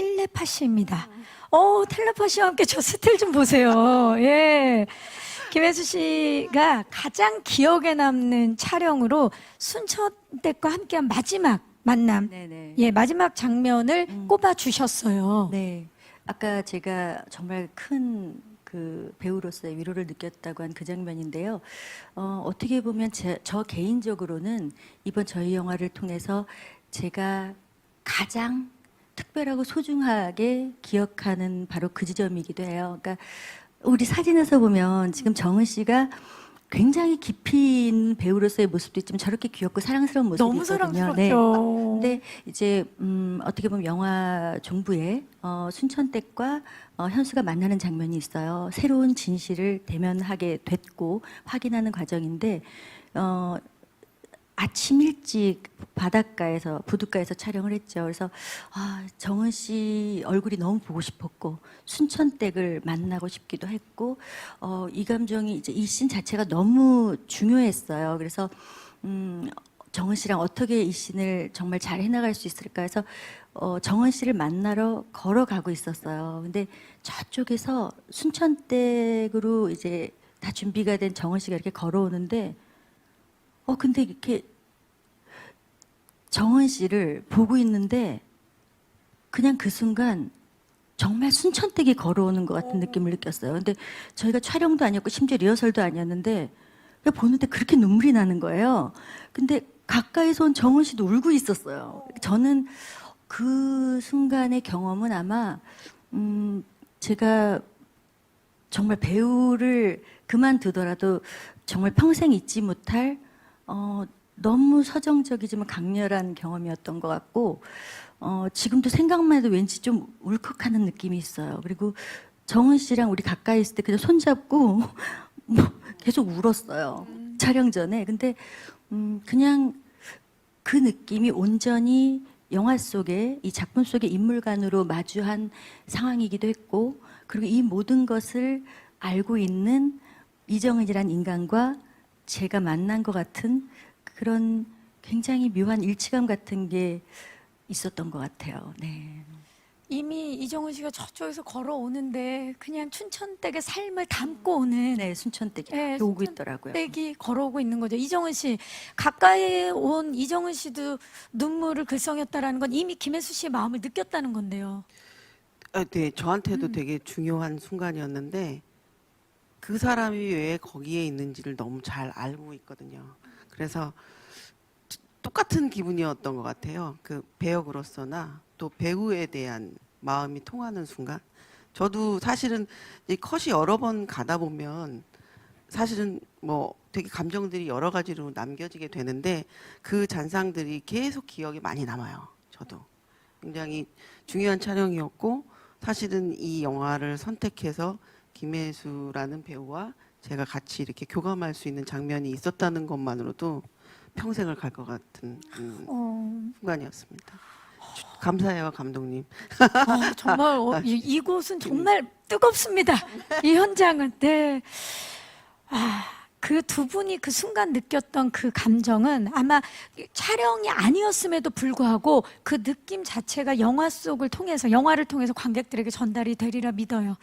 텔레파시입니다. 어, 텔레파시와 함께 저 스틸 좀 보세요. 예. 김혜수 씨가 가장 기억에 남는 촬영으로 순천댁과 함께한 마지막 만남. 네네. 예, 마지막 장면을 음. 꼽아 주셨어요. 네. 아까 제가 정말 큰 그 배우로서의 위로를 느꼈다고 한 그 장면인데요. 어, 어떻게 보면 제, 저 개인적으로는 이번 저희 영화를 통해서 제가 가장 특별하고 소중하게 기억하는 바로 그 지점이기도 해요. 그러니까 우리 사진에서 보면 지금 정은 씨가 굉장히 깊이 있는 배우로서의 모습도 있지만 저렇게 귀엽고 사랑스러운 모습이 너무 있거든요. 네. 사랑스럽죠. 근데 이제 음, 어떻게 보면 영화 종부에 어, 순천댁과 어, 현수가 만나는 장면이 있어요. 새로운 진실을 대면하게 됐고 확인하는 과정인데 어, 아침 일찍 바닷가에서 부둣가에서 촬영을 했죠. 그래서 아, 정은 씨 얼굴이 너무 보고 싶었고 순천댁을 만나고 싶기도 했고 어, 이 감정이 이제 이 씬 자체가 너무 중요했어요. 그래서 음, 정은 씨랑 어떻게 이 씬을 정말 잘 해나갈 수 있을까 해서 어, 정은 씨를 만나러 걸어가고 있었어요. 근데 저쪽에서 순천댁으로 이제 다 준비가 된 정은 씨가 이렇게 걸어오는데 어 근데 이렇게 정은 씨를 보고 있는데 그냥 그 순간 정말 순천댁이 걸어오는 것 같은 느낌을 느꼈어요. 근데 저희가 촬영도 아니었고 심지어 리허설도 아니었는데 보는데 그렇게 눈물이 나는 거예요. 근데 가까이서 온 정은 씨도 울고 있었어요. 저는 그 순간의 경험은 아마 음 제가 정말 배우를 그만두더라도 정말 평생 잊지 못할 어, 너무 서정적이지만 강렬한 경험이었던 것 같고 어, 지금도 생각만 해도 왠지 좀 울컥하는 느낌이 있어요. 그리고 정은 씨랑 우리 가까이 있을 때 그냥 손잡고 뭐 계속 울었어요. 촬영 전에. 근데 음, 그냥 그 느낌이 온전히 영화 속에 이 작품 속의 인물관으로 마주한 상황이기도 했고 그리고 이 모든 것을 알고 있는 이정은이란 인간과 제가 만난 것 같은 그런 굉장히 묘한 일치감 같은 게 있었던 것 같아요. 네. 이미 이정은 씨가 저쪽에서 걸어오는데 그냥 춘천댁의 삶을 담고 오는 네, 순천댁이 네, 오고 있더라고요. 댁이 걸어오고 있는 거죠. 이정은 씨 가까이 온 이정은 씨도 눈물을 글썽였다라는 건 이미 김혜수 씨의 마음을 느꼈다는 건데요. 아, 네, 저한테도 음. 되게 중요한 순간이었는데 그 사람이 왜 거기에 있는지를 너무 잘 알고 있거든요. 그래서 똑같은 기분이었던 것 같아요. 그 배역으로서나 또 배우에 대한 마음이 통하는 순간. 저도 사실은 이 컷이 여러 번 가다 보면 사실은 뭐 되게 감정들이 여러 가지로 남겨지게 되는데 그 잔상들이 계속 기억에 많이 남아요. 저도 굉장히 중요한 촬영이었고 사실은 이 영화를 선택해서 김혜수라는 배우와 제가 같이 이렇게 교감할 수 있는 장면이 있었다는 것만으로도 평생을 갈 것 같은 음, 어, 순간이었습니다. 주- 감사해요 감독님. 어, 정말 어, 이, 이곳은 정말 뜨겁습니다. 이 현장은 네. 아, 그 두 분이 그 순간 느꼈던 그 감정은 아마 촬영이 아니었음에도 불구하고 그 느낌 자체가 영화 속을 통해서 영화를 통해서 관객들에게 전달이 되리라 믿어요.